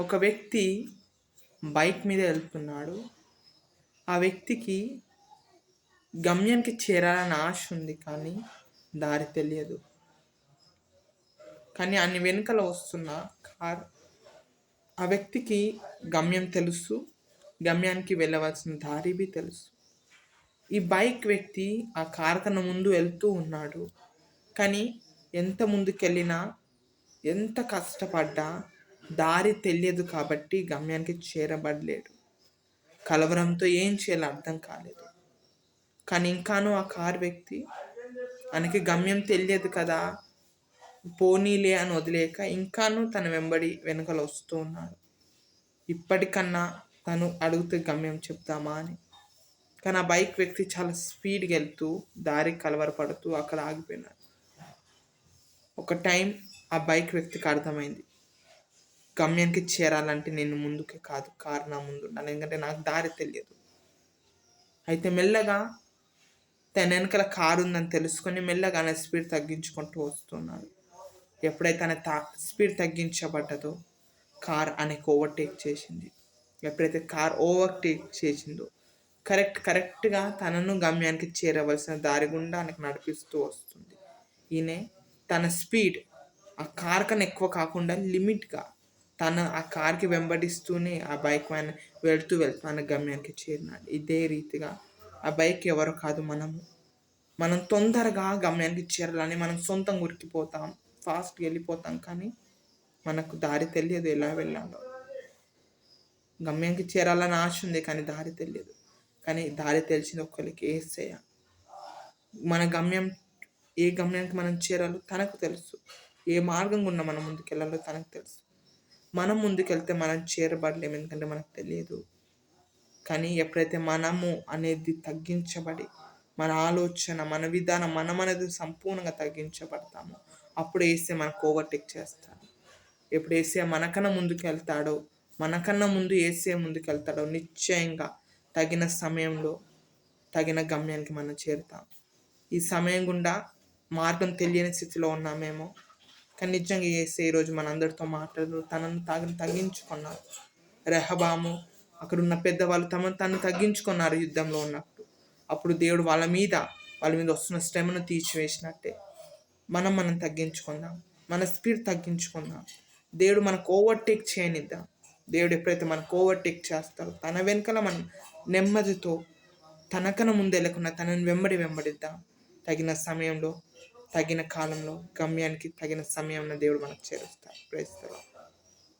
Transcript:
ఒక వ్యక్తి బైక్ మీద వెళ్తున్నాడు. ఆ వ్యక్తికి గమ్యానికి చేరాలని ఆశ ఉంది కానీ దారి తెలియదు. కానీ అన్ని వెనుకల వస్తున్న కార్ ఆ వ్యక్తికి గమ్యం తెలుసు. గమ్యానికి వెళ్ళవలసిన దారి బి తెలుసు. ఈ బైక్ వ్యక్తి ఆ కార్ కన్నా ముందు వెళ్తూ ఉన్నాడు. కానీ ఎంత ముందుకెళ్ళినా ఎంత కష్టపడ్డా దారి తెలియదు కాబట్టి గమ్యానికి చేరబడలేడు కలవరంతో ఏం చేయాలో అర్థం కాలేదు. కానీ ఇంకాను ఆ కార్ వ్యక్తి ఆయనకి గమ్యం తెలియదు కదా పోనీలే అని వదిలేక ఇంకాను తన వెంబడి వెనకల వస్తూ ఉన్నాడు. ఇప్పటికన్నా తను అడిగితే గమ్యం చెప్తామా అని. కానీ ఆ బైక్ వ్యక్తి చాలా స్పీడ్గా వెళ్తూ దారి కలవరపడుతూ అక్కడ ఆగిపోయినాడు. ఒక టైం ఆ బైక్ వ్యక్తికి అర్థమైంది. గమ్యానికి చేరాలంటే నేను ముందుకే కాదు కారు నా ముందు ఉండాలి. ఎందుకంటే నాకు దారి తెలియదు. అయితే మెల్లగా తన వెనకాల కారు ఉందని తెలుసుకొని మెల్లగా ఆయన స్పీడ్ తగ్గించుకుంటూ వస్తున్నాడు. ఎప్పుడైతే ఆయన తా స్పీడ్ తగ్గించబడ్డదో కార్ ఆయనకు ఓవర్టేక్ చేసింది. ఎప్పుడైతే కార్ ఓవర్టేక్ చేసిందో కరెక్ట్ కరెక్ట్గా తనను గమ్యానికి చేరవలసిన దారి గుండా ఆయనకు నడిపిస్తూ వస్తుంది. ఈయన తన స్పీడ్ ఆ కార్ కన్నా ఎక్కువ కాకుండా లిమిట్గా తన ఆ కార్కి వెంబడిస్తూనే ఆ బైక్ మ్యాన్ వెళ్తూ వెళ్తూ తన గమ్యానికి చేరినాడు. ఇదే రీతిగా ఆ బైక్ ఎవరు కాదు మనము. మనం తొందరగా గమ్యానికి చేరాలని మనం సొంతం ఉరికిపోతాం ఫాస్ట్గా వెళ్ళిపోతాం కానీ మనకు దారి తెలియదు ఎలా వెళ్ళాలో. గమ్యానికి చేరాలని ఆశ ఉంది కానీ దారి తెలియదు. కానీ దారి తెలిసింది ఒక్కరికి ఏసేయ మన గమ్యం ఏ గమ్యానికి మనం చేరాలో తనకు తెలుసు. ఏ మార్గం గుండా మనం ముందుకెళ్ళాలో తనకు తెలుసు. మనం ముందుకెళ్తే మనం చేరబడలేము ఎందుకంటే మనకు తెలియదు. కానీ ఎప్పుడైతే మనము అనేది తగ్గించబడి మన ఆలోచన మన విధానం మనం అనేది సంపూర్ణంగా తగ్గించబడతామో అప్పుడు వేసే మనకు ఓవర్టేక్ చేస్తాడు. ఎప్పుడు వేసే మనకన్నా ముందుకు వెళ్తాడో మనకన్నా ముందు వేసే ముందుకు వెళ్తాడో నిశ్చయంగా తగిన సమయంలో తగిన గమ్యానికి మనం చేరుతాం. ఈ సమయం గుండా మార్గం తెలియని స్థితిలో ఉన్నామేమో కానీ నిజంగా వేసే ఈరోజు మనందరితో మాట్లాడు తనను తాగిన తగ్గించుకున్నారు. రెహబాము అక్కడ ఉన్న పెద్దవాళ్ళు తమను తను తగ్గించుకున్నారు యుద్ధంలో ఉన్నప్పుడు. అప్పుడు దేవుడు వాళ్ళ మీద వాళ్ళ మీద వస్తున్న శ్రమను తీసివేసినట్టే. మనం మనం తగ్గించుకుందాం. మన స్పీడ్ తగ్గించుకుందాం. దేవుడు మనకు ఓవర్టేక్ చేయనిద్దాం. దేవుడు ఎప్పుడైతే మనకు ఓవర్టేక్ చేస్తారో తన వెనుకల మనం నెమ్మదితో తనకన ముందే లేకుండా తనని వెంబడి వెంబడిద్దాం. తగిన సమయంలో తగిన కాలంలో గమ్యానికి తగిన సమయంలో దేవుడు మనకు చేరుస్తాడు. ప్రేస్తాడు